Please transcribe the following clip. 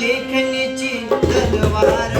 लेखनीची तलवार